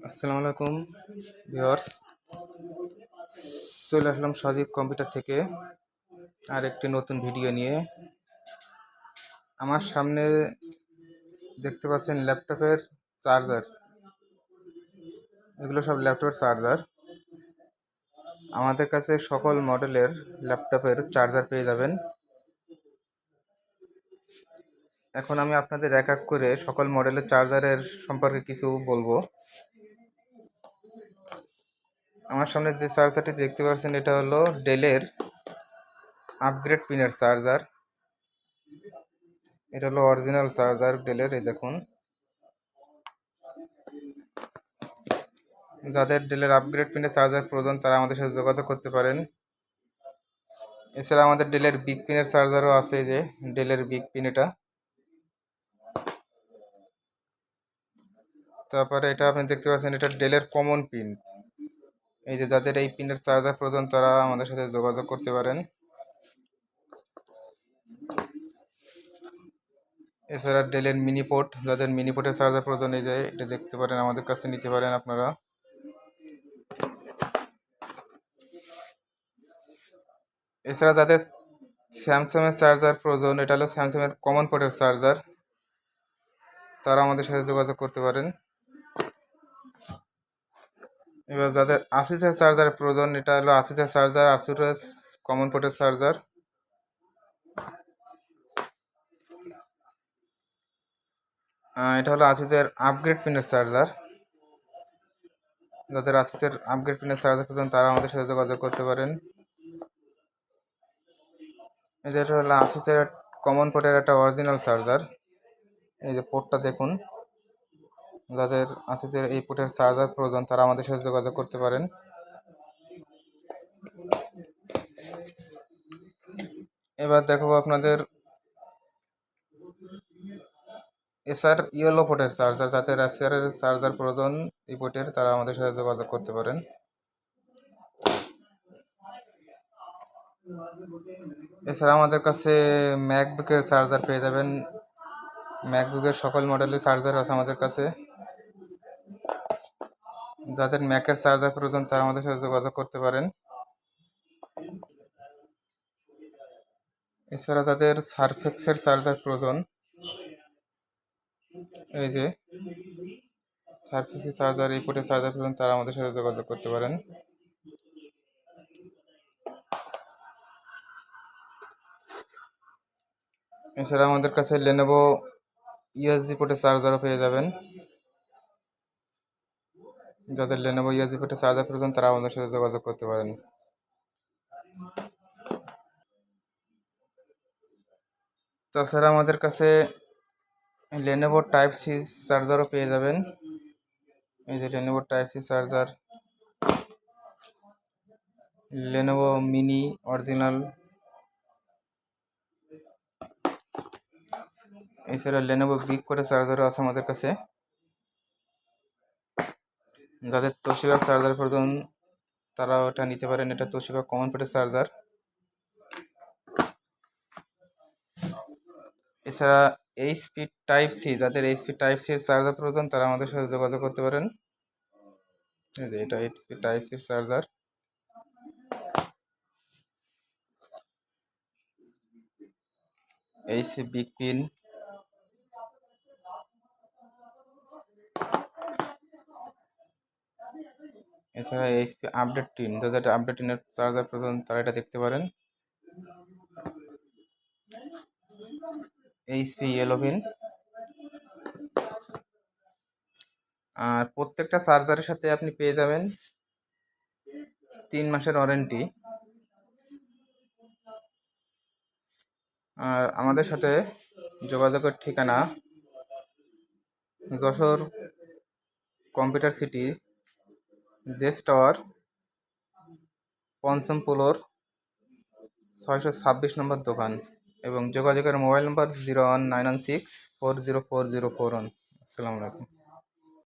আসসালামু আলাইকুম, ভিউয়ার্স। চলে আসলাম সজীব কম্পিউটার থেকে আর একটি নতুন ভিডিও নিয়ে। আমার সামনে দেখতে পাচ্ছেন ল্যাপটপের চার্জার। এগুলো সব ল্যাপটপের চার্জার। আমাদের কাছে সকল মডেলের ল্যাপটপের চার্জার পেয়ে যাবেন। এখন আমি আপনাদের এক এক করে সকল মডেলের চার্জারের সম্পর্কে কিছু বলব। আমার সামনে যে চার্জারটি দেখতে পাচ্ছেন, এটা হলো ডেলের আপগ্রেড পিনের চার্জার। এটা হলো অরিজিনাল চার্জার ডেলের এই দেখুন। যাদের ডেলের আপগ্রেড পিনের চার্জার প্রয়োজন, তারা আমাদের সাথে যোগাযোগ করতে পারেন। এছাড়া আমাদের ডেলের বিগ পিনের চার্জারও আছে যে ডেলের বিগ পিন এটা। তারপরে এটা আপনি দেখতে পাচ্ছেন, এটা ডেলের কমন পিন এই যে যাদের এই পিনের চার্জার প্রয়োজন, তারা আমাদের সাথে যোগাযোগ করতে পারেন। এছাড়া ডেলের মিনি পোর্ট, যাদের মিনি পোর্টের চার্জার প্রয়োজন, এই যে এটা দেখতে পারেন, আমাদের কাছে নিতে পারেন আপনারা। এছাড়া যাদের স্যামসাংয়ের চার্জার প্রয়োজন, এটা হলো স্যামসাংয়ের কমন পোর্টের চার্জার, তারা আমাদের সাথে যোগাযোগ করতে পারেন। এবার যাদের আসুসের চার্জার প্রয়োজন, এটা হলো আসুসের চার্জার আসুসের কমন পোর্টের চার্জার। এটা হলো আসুসের আপগ্রেড পিনের চার্জার। যাদের আসুসের আপগ্রেড পিনের চার্জার প্রয়োজন, তারা আমাদের সাথে যোগাযোগ করতে পারেন। এটা হলো আসুসের কমন পোর্টের একটা অরিজিনাল চার্জার। এই যে পোর্টটা দেখুন। যাদের আসুসের এই পোর্টের চার্জার প্রয়োজন, তারা আমাদের সাথে যোগাযোগ করতে পারেন। এবার দেখাবো আপনাদের এসআর ইয়েলো পোর্টের চার্জার, যাদের এসআরের চার্জার প্রয়োজন এই পোর্টের তারা আমাদের সাথে যোগাযোগ করতে পারেন। এছাড়া আমাদের কাছে ম্যাকবুকের চার্জার পেয়ে যাবেন। ম্যাকবুকের সকল মডেলের চার্জার আছে আমাদের কাছে। যাদের ম্যাকের চার্জার প্রয়োজন, তারা আমাদের সাথে যোগাযোগ করতে পারেন। এছাড়া যাদের সারফেক্সের চার্জার প্রয়োজন। এই যে, সারফেক্সের চার্জার এই পোর্টের চার্জার প্রয়োজন, তারা আমাদের সাথে যোগাযোগ করতে পারেন। এছাড়া আমাদের কাছে লেনোভো ইউএসজি পোর্টের চার্জারও পেয়ে যাবেন। যাদের লেনোভো পোর্টের চার্জার প্রয়োজন তারা আমাদের সাথে যোগাযোগ করতে পারেন। তাছাড়া আমাদের কাছে লেনোভো টাইপ সি চার্জারও পেয়ে যাবেন। এই যে Lenovo type C charger. Lenovo mini original এছাড়া লেনোভো বিগ করে চার্জারও আছে আমাদের কাছে। যাদের তোশিবা চার্জার প্রয়োজন তারা ওটা নিতে পারেন। এটা তোশিবা কমন পেটের চার্জার এছাড়া এইচপি টাইপ সি যাদের এইচপি টাইপ সি চার্জার প্রয়োজন, তারা আমাদের সাথে যোগাযোগ করতে পারেন। এই যে এটা HP type C charger HP big pin এছাড়া এইচপি আপডেট টিন যাদের আপডেট টিনের চার্জার প্রয়োজন তারা এটা দেখতে পারেন। এইচপি ইয়েলো পিন আর প্রত্যেকটা চার্জারের সাথে আপনি পেয়ে যাবেন তিন মাসের ওয়ারেন্টি। আর আমাদের সাথে যোগাযোগের ঠিকানা যশোর কম্পিউটার সিটি জেস টাওয়ার পঞ্চম ফ্লোর ছয়শো ছাব্বিশ নম্বর দোকান এবং যোগাযোগের mobile number zero one nine one six four zero four zero four one. আসসালামু আলাইকুম।